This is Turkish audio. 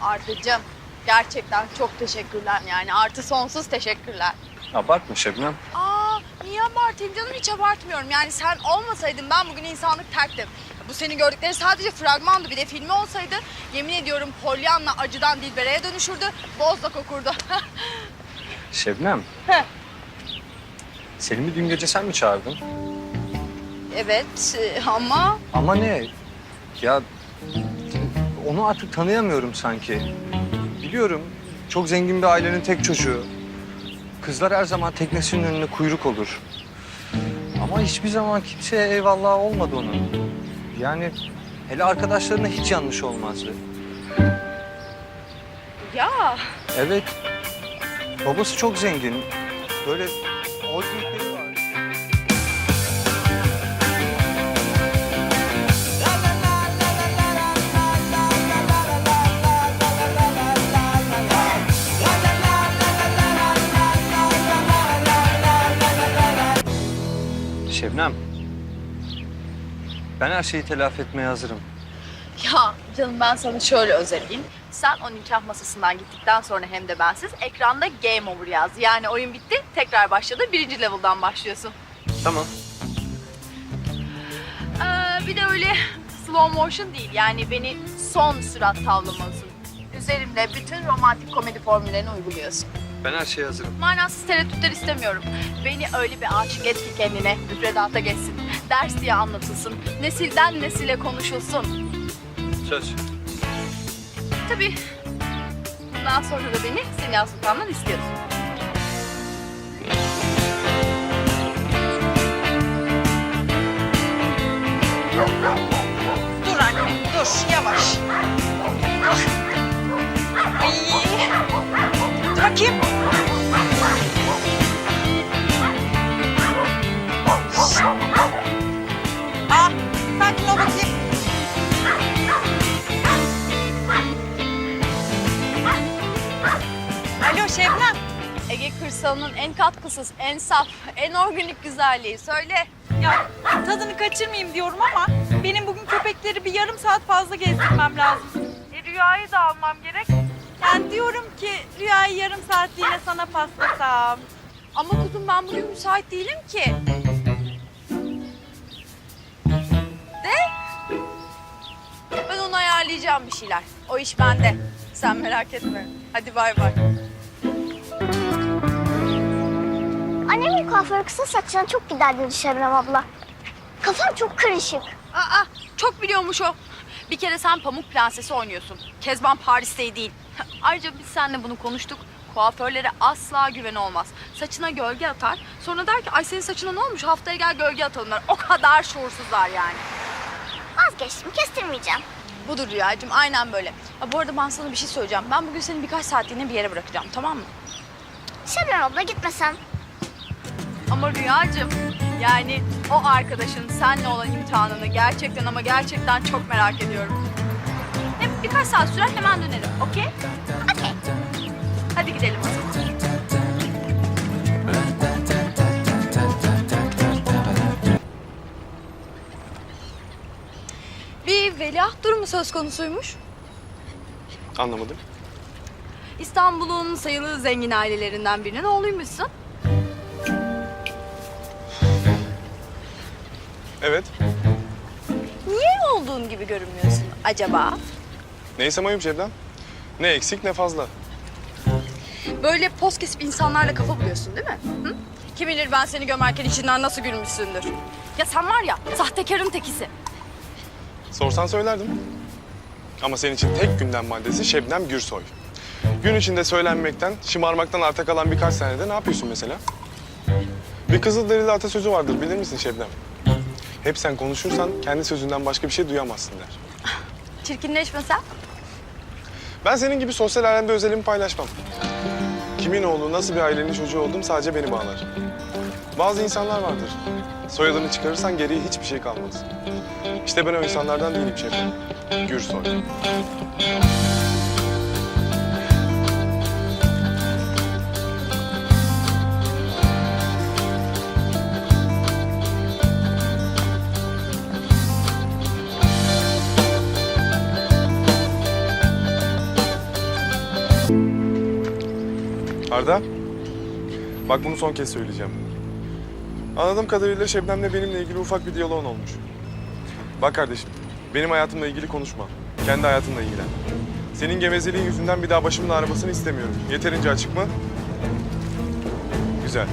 Artıcığım gerçekten çok teşekkürler yani artı sonsuz teşekkürler. Abartma Şebnem. Aa niye abartayım canım hiç abartmıyorum. Yani sen olmasaydın ben bugün insanlık terktim. Bu senin gördükleri sadece fragmandı bir de filmi olsaydı yemin ediyorum Pollyanna acıdan Dilbere'ye dönüşürdü. Bozlak okurdu. Şebnem. Heh. Selim'i dün gece sen mi çağırdın? evet e, ama Ama ne? Ya onu artık tanıyamıyorum sanki. Biliyorum çok zengin bir ailenin tek çocuğu. Kızlar her zaman teknesinin önüne kuyruk olur. Ama hiçbir zaman kimseye eyvallah olmadı onun. Yani hele arkadaşlarına hiç yanlış olmazdı. ya Evet. Babası çok zengin. Böyle holdingleri var. Şebnem. Ben her şeyi telafi etmeye hazırım. Ya canım ben sana şöyle özetleyeyim. Sen o nikah masasından gittikten sonra hem de bensiz ekranda game over yaz. Yani oyun bitti tekrar başladı birinci level'dan başlıyorsun. Tamam. Ee, bir de öyle slow motion değil yani beni son sürat tavlamalısın. Üzerimde bütün romantik komedi formüllerini uyguluyorsun. Ben her şeye hazırım. Manasız tereddütler istemiyorum. Beni öyle bir aşık et ki kendine, müfredata geçsin. Ders diye anlatılsın, nesilden nesile konuşulsun. Söz. Tabii bundan sonra da beni Senya Sultan'dan istiyorsun. Dur anne, dur yavaş. Ay. Dur bakayım. Ah, sakin ol bakayım. Alo Şebnem. Ege kırsalının en katkısız, en saf, en organik güzelliği. Söyle. Ya tadını kaçırmayayım diyorum ama benim bugün köpekleri bir yarım saat fazla gezdirmem lazım. E, rüyayı da almam gerek. Yani diyorum ki rüyayı yarım saatliğine sana paslasam. Ama kuzum ben bugün müsait değilim ki. De? Ben onu ayarlayacağım bir şeyler. O iş bende. Sen merak etme. Hadi bay bay. Annemin kuaförü kısa saçına çok gider dedi Şebnem abla. Kafam çok karışık. Aa, çok biliyormuş o. Bir kere sen Pamuk Prensesi oynuyorsun. Kezban Paris'te değil. Ayrıca biz seninle bunu konuştuk. Kuaförlere asla güven olmaz. Saçına gölge atar. Sonra der ki ay senin saçına ne olmuş haftaya gel gölge atalım der. O kadar şuursuzlar yani. Vazgeçtim kestirmeyeceğim. Budur Rüyacığım aynen böyle. Ha, bu arada ben sana bir şey söyleyeceğim. Ben bugün seni birkaç saatliğine bir yere bırakacağım tamam mı? Şebnem abla gitmesem. Ama Rüyacığım yani o arkadaşın seninle olan imtihanını gerçekten ama gerçekten çok merak ediyorum. Hem birkaç saat sürer hemen dönerim okey? Okey. Hadi gidelim o zaman. Bir veliaht durumu söz konusuymuş. Anlamadım. İstanbul'un sayılı zengin ailelerinden birinin oğluymuşsun. Evet. Niye olduğun gibi görünmüyorsun acaba? Neyse mayım Şebnem. Ne eksik ne fazla. Böyle poz kesip insanlarla kafa buluyorsun değil mi? Hı? Kim bilir ben seni gömerken içinden nasıl gülmüşsündür. Ya sen var ya sahtekarın tekisi. Sorsan söylerdim. Ama senin için tek gündem maddesi Şebnem Gürsoy. Gün içinde söylenmekten, şımarmaktan arta kalan birkaç senede ne yapıyorsun mesela? Bir Kızılderili atasözü vardır bilir misin Şebnem? Hep sen konuşursan kendi sözünden başka bir şey duyamazsın der. Çirkinleşmesen. Ben senin gibi sosyal alemde özelimi paylaşmam. Kimin oğlu, nasıl bir ailenin çocuğu olduğum sadece beni bağlar. Bazı insanlar vardır. Soyadını çıkarırsan geriye hiçbir şey kalmaz. İşte ben o insanlardan değilim Şebnem. Gürsoy. Arda, bak bunu son kez söyleyeceğim. Anladığım kadarıyla Şebnem'le benimle ilgili ufak bir diyaloğun olmuş. Bak kardeşim, benim hayatımla ilgili konuşma. Kendi hayatınla ilgilen. Senin gevezeliğin yüzünden bir daha başımın ağrımasını istemiyorum. Yeterince açık mı? Güzel.